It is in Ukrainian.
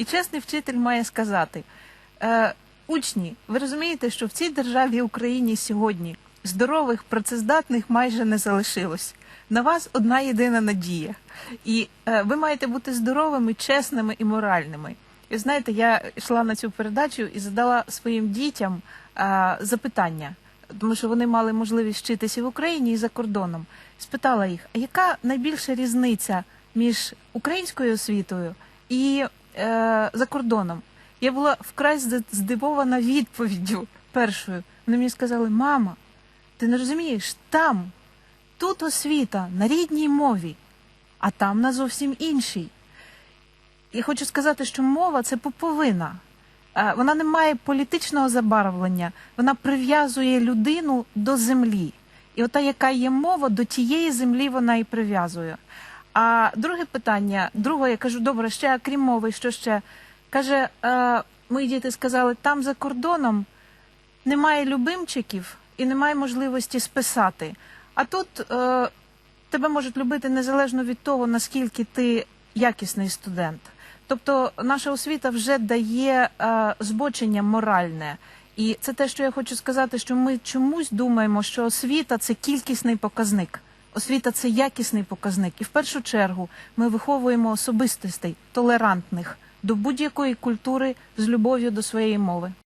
І чесний вчитель має сказати: е, учні, ви розумієте, що в цій державі Україні сьогодні здорових, працездатних майже не залишилось. На вас одна єдина надія. І е, ви маєте бути здоровими, чесними і моральними. І знаєте, я йшла на цю передачу і задала своїм дітям е, запитання, тому що вони мали можливість вчитися в Україні і за кордоном. Спитала їх, а яка найбільша різниця між українською освітою і е, за кордоном? Я була вкрай зд- здивована відповіддю першою. Вони мені сказали: мама, ти не розумієш, там, тут освіта на рідній мові, а там на зовсім іншій. Я хочу сказати, що мова це пуповина. Е, Вона не має політичного забарвлення, вона прив'язує людину до землі. І ота, яка є мова, до тієї землі вона і прив'язує. А друге питання, друге, я кажу, добре, ще крім мови, що ще? Каже, е, мої діти сказали, там за кордоном немає любимчиків і немає можливості списати. А тут е, тебе можуть любити незалежно від того, наскільки ти якісний студент. Тобто наша освіта вже дає е, збочення моральне. І це те, що я хочу сказати, що ми чомусь думаємо, що освіта це кількісний показник. Освіта це якісний показник. І в першу чергу ми виховуємо особистостей толерантних до будь-якої культури з любов'ю до своєї мови.